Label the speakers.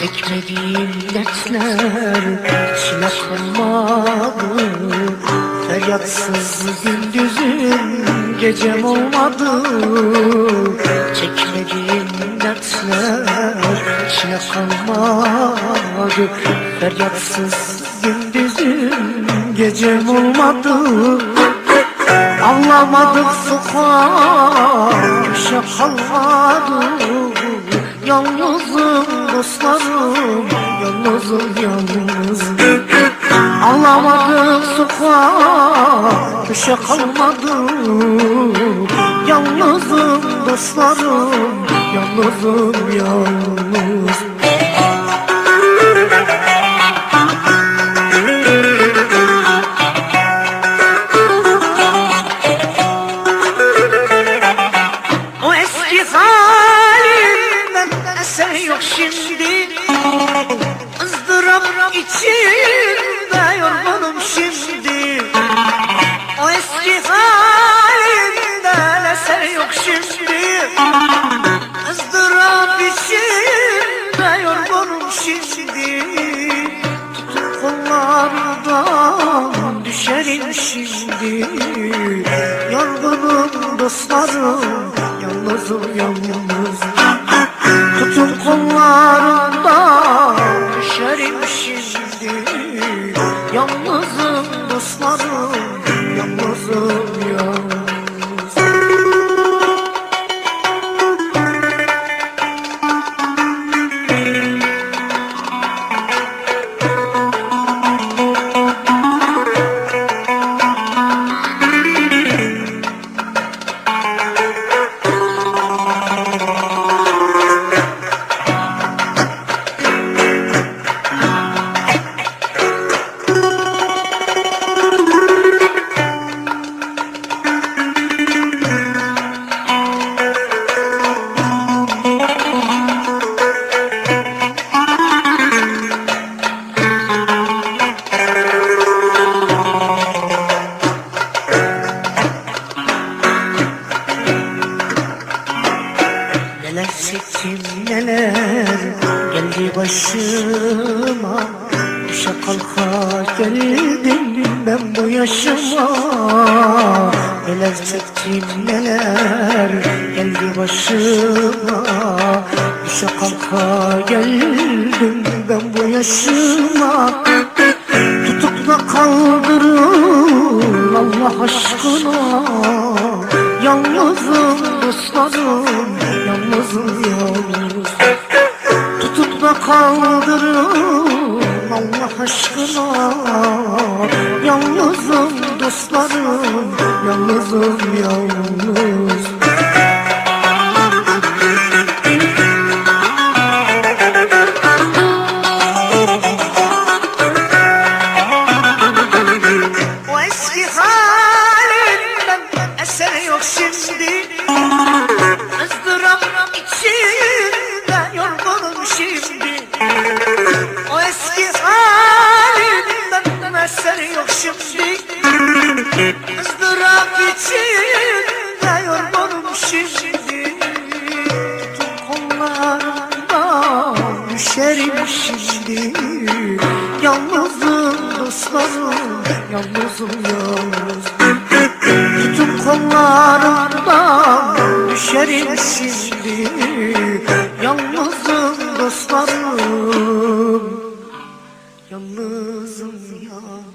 Speaker 1: Çekmediğim dertler silah olmadı Feryatsız gündüzüm gecem olmadı. Çekmediğim dertler silah olmadı Feryatsız gündüzüm gecem olmadı. Anlamadık sokak, bir şey kalmadı Yalnızım dostlarım Yalnızım yalnız. Ağlamadık sokağa Düşe kalmadı. Yalnızım dostlarım Yalnızım yalnız içimde yorgunum şimdi. O eski halimden eser yok şimdi. Izdırap içimde yorgunum şimdi. Tutup kollarından düşerim şimdi. Yorgunum dostlarım Yalnızım yalnız Tutun kollarından başıma Düşe kalka geldim ben bu yaşıma Neler çektim neler geldi başıma? Düşe kalka geldim ben bu yaşıma Tutup da kaldırın Allah aşkına. Yalnızım dostlarım Yalnızım yalnız kaldırın Allah aşkına. Yalnızım dostlarım Yalnızım yalnız şimdi Tutun kollarından düşerim şimdi Yalnızım dostlarım Yalnızım. Yalnız Tutun kollarından düşerim şimdi Yalnızım dostlarım Yalnızım yalnız